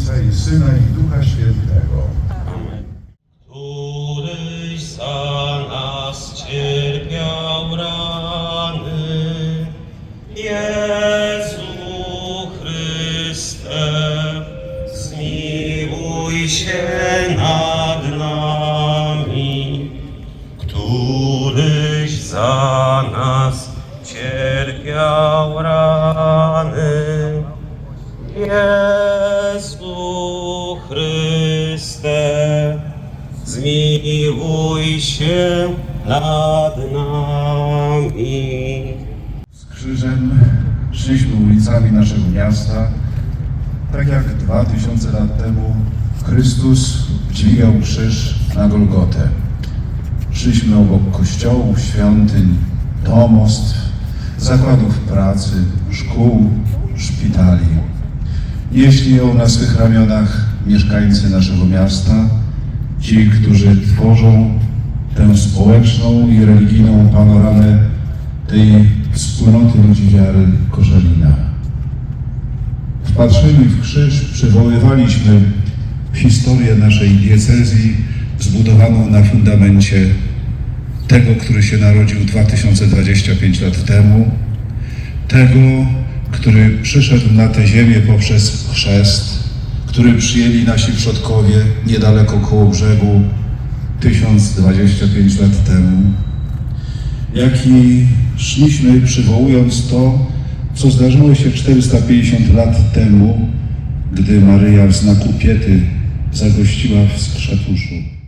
Ojca i Syna i Ducha Świętego. któryś za nas cierpiał rany. Jezu Chryste, zmiłuj się nad nami, któryś za nas cierpiał rany. Jezu zmiłuj się nad nami. Z krzyżem szliśmy ulicami naszego miasta, tak jak dwa tysiące lat temu Chrystus dźwigał krzyż na Golgotę. Szliśmy obok kościołów, świątyń, domostw, zakładów pracy, szkół, szpitali. Nieśli ją na swych ramionach mieszkańcy naszego miasta, ci, którzy tworzą tę społeczną i religijną panoramę tej wspólnoty ludzi wiary Korzalina. Wpatrzeni w krzyż przywoływaliśmy historię naszej diecezji zbudowaną na fundamencie tego, który się narodził 2025 lat temu, tego, który przyszedł na tę ziemię poprzez chrzest, który przyjęli nasi przodkowie niedaleko koło brzegu 1025 lat temu, jak i szliśmy przywołując to, co zdarzyło się 450 lat temu, gdy Maryja w znaku piety zagościła w Skrzetuszu.